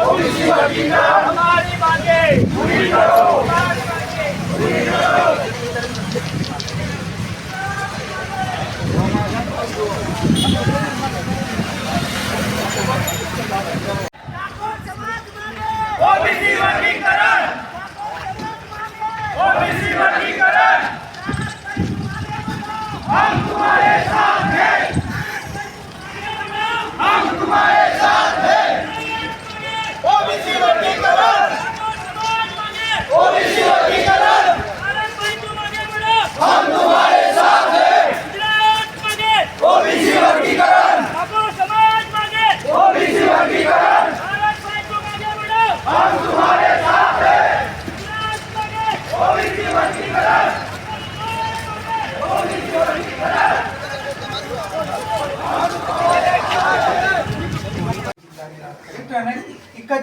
OBC वर्गीकरण हमारी मांगे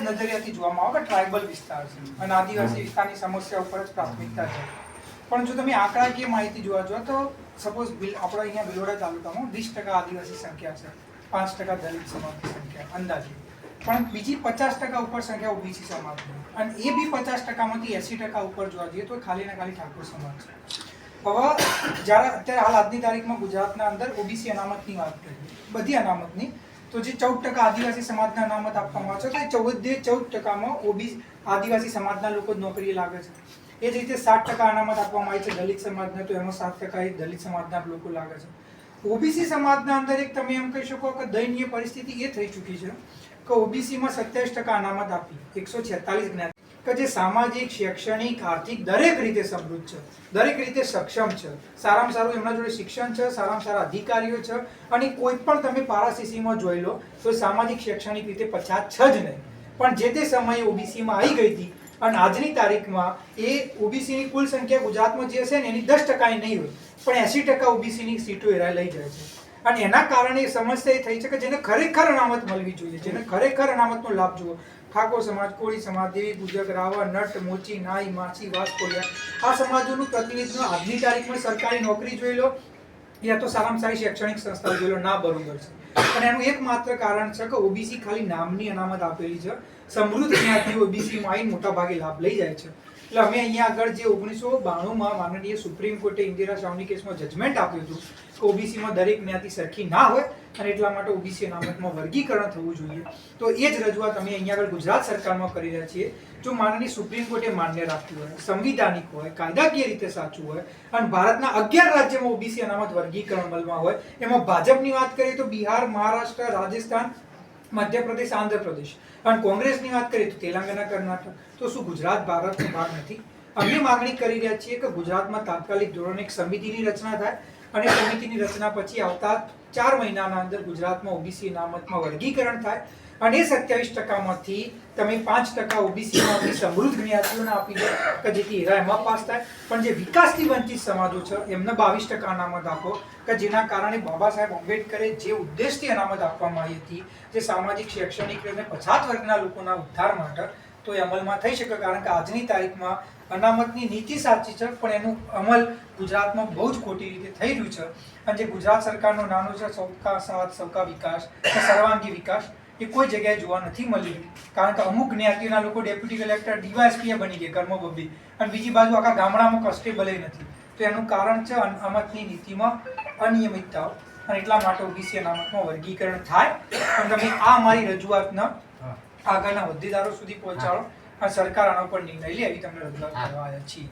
જ નજરિયાથી જોવામાં આવે કે ટ્રાઇબલ વિસ્તાર છે. અને આદિવાસી વિસ્તારની સમસ્યા ઉપર જ પ્રાથમિકતા છે. પણ જો તમે આંકડાકીય માહિતી જોવા જાઓ તો સપોઝ બિલ આપણે અહીંયા બિલોડા તાલુકામાં વીસ ટકા આદિવાસી સંખ્યા છે પાંચ ટકા દલિત સમાજની સંખ્યા અંદાજે. પણ બીજી પચાસ ટકા ઉપર સંખ્યા ઓબીસી સમાજની અને એ બી પચાસ ટકામાંથી એંસી ટકા ઉપર જોવા જઈએ તો ખાલી ને ખાલી ઠાકોર સમાજ છે. હવે જ્યારે અત્યારે હાલ આજની તારીખમાં ગુજરાતના અંદર ઓબીસી અનામતની વાત કરીએ બધી અનામતની તો જે ચૌદ ટકા આદિવાસી સમાજના અનામત આપવામાં આવે છે. તો એ ચૌદે ચૌદ ટકામાં ઓબી આદિવાસી સમાજના લોકો નોકરીએ લાગે છે. એ જ રીતે સાત ટકા અનામત આપવામાં આવે છે દલિત સમાજને, તો એમાં સાત ટકા એ દલિત સમાજના લોકો લાગે છે. ઓબીસી સમાજના અંદર એક તમે એમ કહી શકો કે દયનીય પરિસ્થિતિ એ થઈ ચૂકી છે કે ઓબીસીમાં સત્યાવીસ ટકા અનામત આપી, એકસો છેતાલીસ જ્ઞાતિ કે જે સામાજિક, શૈક્ષણિક, આર્થિક દરેક રીતે સમૃદ્ધ છે, દરેક રીતે સક્ષમ છે. સારામાં સારું એમના જોડે શિક્ષણ છે, સારામાં સારા અધિકારીઓ છે અને કોઈ પણ તમે પારાસીસીમાં જોઈ લો, તો સામાજિક, શૈક્ષણિક રીતે પછાત છે જ નહીં. પણ જે તે સમયે ઓબીસીમાં આવી ગઈ હતી અને આજની તારીખમાં એ ઓબીસીની કુલ સંખ્યા ગુજરાતમાં જે હશે ને એની દસ ટકાની નહીં હોય, પણ એંસી ટકા ઓબીસીની સીટો એરા લઈ જાય છે. અને એના કારણે એ સમસ્યા એ થઈ છે કે જેને ખરેખર અનામત મળવી જોઈએ, જેને ખરેખર અનામતનો લાભ જુઓ ઠાકોર સમાજ, કોળી સમાજ, દેવી પૂજક રાવા નટ, મોચી, નાઈ માછી વાસકોળિયા આ સમાજોનું પ્રતિનિધિત્વ આજની તારીખમાં સરકારી નોકરી જોઈ લો, યા તો સારામાં સારી શૈક્ષણિક સંસ્થા જોઈ લો, ના બરોબર છે. અને એનું એકમાત્ર કારણ છે કે ઓબીસી ખાલી નામની અનામત આપેલી છે. સમૃદ્ધ જ્ઞાતિ ઓબીસીમાં આવીને મોટા ભાગે લાભ લઈ જાય છે. એટલે અમે અહીંયા આગળ જે ઓગણીસો બાણુંમાં માનનીય સુપ્રીમ કોર્ટે ઇન્દિરા સાવની કેસમાં જજમેન્ટ આપ્યું હતું કે ઓબીસીમાં દરેક જ્ઞાતિ સરખી ના હોય અને એટલા માટે ઓબીસી અનામતમાં વર્ગીકરણ થવું જોઈએ. તો એ જ રજૂઆત અમે અહીંયા આગળ ગુજરાત સરકારમાં કરી રહ્યા છીએ. જો માનનીય સુપ્રીમ કોર્ટે માન્ય રાખ્યું હોય, સંવિધાનિક હોય, કાયદાકીય રીતે સાચું હોય, અને ભારતના અગિયાર રાજ્યમાં ઓબીસી અનામત વર્ગીકરણ અમલમાં હોય, એમાં ભાજપની વાત કરીએ તો બિહાર, મહારાષ્ટ્ર, રાજસ્થાન મધ્યપ્રદેશ, આંધ્રપ્રદેશ. અને કોંગ્રેસની વાત કરીએ તો તેલંગાના કર્ણાટક. તો શું ગુજરાત, ભારતનો ભાગ નથી? અમે માગણી કરી રહ્યા છીએ કે ગુજરાતમાં તાત્કાલિક ધોરણે એક સમિતિની રચના થાય અને સમિતિની રચના પછી આવતા ચાર મહિનાના અંદર ગુજરાતમાં ઓબીસી અનામતમાં વર્ગીકરણ થાય અને સત્યાવીસ ટકામાંથી તમે પાંચ ટકા ઓબીસીમાં સમૃદ્ધ જ્ઞાતિઓને આપી દો, કે જેથી એરા એમાં પાસ થાય. પણ જે વિકાસથી વંચિત સમાજો છે, એમને બાવીસ ટકા અનામત આપો, કે જેના કારણે બાબા સાહેબ આંબેડકરે જે ઉદ્દેશથી અનામત આપવામાં આવી હતી, જે સામાજિક, શૈક્ષણિક અને પછાત વર્ગના લોકોના ઉદ્ધાર માટે, તો એ અમલમાં થઈ શકે, કારણ કે આજની તારીખમાં અનામતની નીતિ સાચી છે, પણ એનું અમલ ગુજરાતમાં બહુ જ ખોટી રીતે થઈ રહ્યું છે. અને જે ગુજરાત સરકારનો નાનો છે, સૌકા સાથ, સૌકા વિકાસ સર્વાંગી વિકાસ એ કોઈ જગ્યાએ જોવા નથી મળી કારણ કે અમુક જ્ઞાતિના લોકો ડેપ્યુટી કલેક્ટર ડીવાયએસપી બની ગયા કર્મ બબ્બી અને બીજી બાજુ આખા ગામડામાં કોન્સ્ટેબલ નથી. તો એનું કારણ છે અનામતની નીતિમાં અનિયમિતતાઓ. અને એટલા માટે ઓબીસી અનામતમાં વર્ગીકરણ થાય. અને તમે આ મારી રજૂઆતના આગળના હોદ્દેદારો સુધી પહોંચાડો. અને સરકાર આના પર નિર્ણય લે એવી તમને રજૂઆત કરવા આવ્યા છીએ.